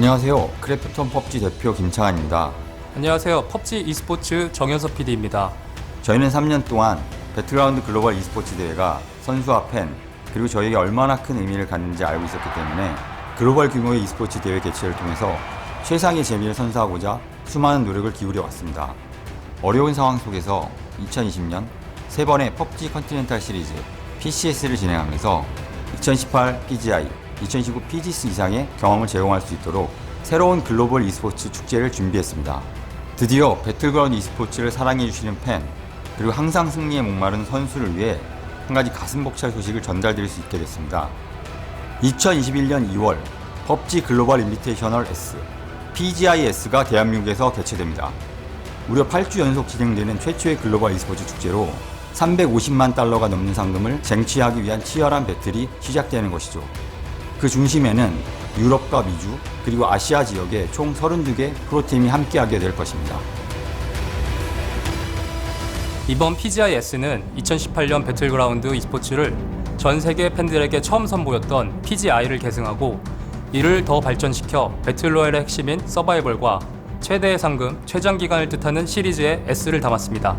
안녕하세요. 크래프톤 펍지 대표 김창환입니다. 안녕하세요. 펍지 e스포츠 정현석 PD입니다. 저희는 3년 동안 배틀그라운드 글로벌 e스포츠 대회가 선수와 팬, 그리고 저에게 얼마나 큰 의미를 갖는지 알고 있었기 때문에 글로벌 규모의 e스포츠 대회 개최를 통해서 최상의 재미를 선사하고자 수많은 노력을 기울여 왔습니다. 어려운 상황 속에서 2020년 세 번의 펍지 컨티넨탈 시리즈 PCS를 진행하면서 2018 PGI, 2019 PGS 이상의 경험을 제공할 수 있도록 새로운 글로벌 e스포츠 축제를 준비했습니다. 드디어 배틀그라운드 e스포츠를 사랑해주시는 팬, 그리고 항상 승리에 목마른 선수를 위해 한 가지 가슴 벅찰 소식을 전달드릴 수 있게 됐습니다. 2021년 2월 펍지 글로벌 인비테이셔널 S, PGIS가 대한민국에서 개최됩니다. 무려 8주 연속 진행되는 최초의 글로벌 e스포츠 축제로 350만 달러가 넘는 상금을 쟁취하기 위한 치열한 배틀이 시작되는 것이죠. 그 중심에는 유럽과 미주, 그리고 아시아 지역의 총 32개 프로팀이 함께하게 될 것입니다. 이번 PGIS는 2018년 배틀그라운드 e스포츠를 전 세계 팬들에게 처음 선보였던 PGI를 계승하고 이를 더 발전시켜 배틀로얄의 핵심인 서바이벌과 최대의 상금, 최장 기간을 뜻하는 시리즈의 S를 담았습니다.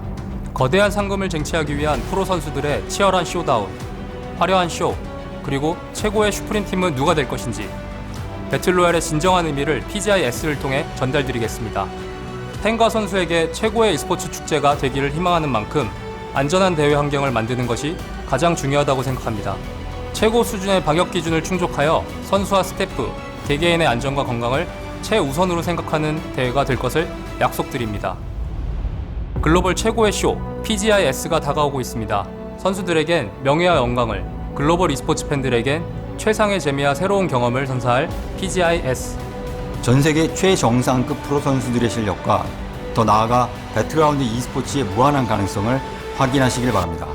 거대한 상금을 쟁취하기 위한 프로 선수들의 치열한 쇼다운, 화려한 쇼, 그리고 최고의 슈프림 팀은 누가 될 것인지 배틀로얄의 진정한 의미를 PGIS를 통해 전달드리겠습니다. 팬과 선수에게 최고의 e스포츠 축제가 되기를 희망하는 만큼 안전한 대회 환경을 만드는 것이 가장 중요하다고 생각합니다. 최고 수준의 방역 기준을 충족하여 선수와 스태프, 개개인의 안전과 건강을 최우선으로 생각하는 대회가 될 것을 약속드립니다. 글로벌 최고의 쇼 PGIS가 다가오고 있습니다. 선수들에겐 명예와 영광을, 글로벌 e스포츠 팬들에겐 최상의 재미와 새로운 경험을 선사할 PGIS. 전 세계 최정상급 프로 선수들의 실력과 더 나아가 배틀그라운드 e스포츠의 무한한 가능성을 확인하시길 바랍니다.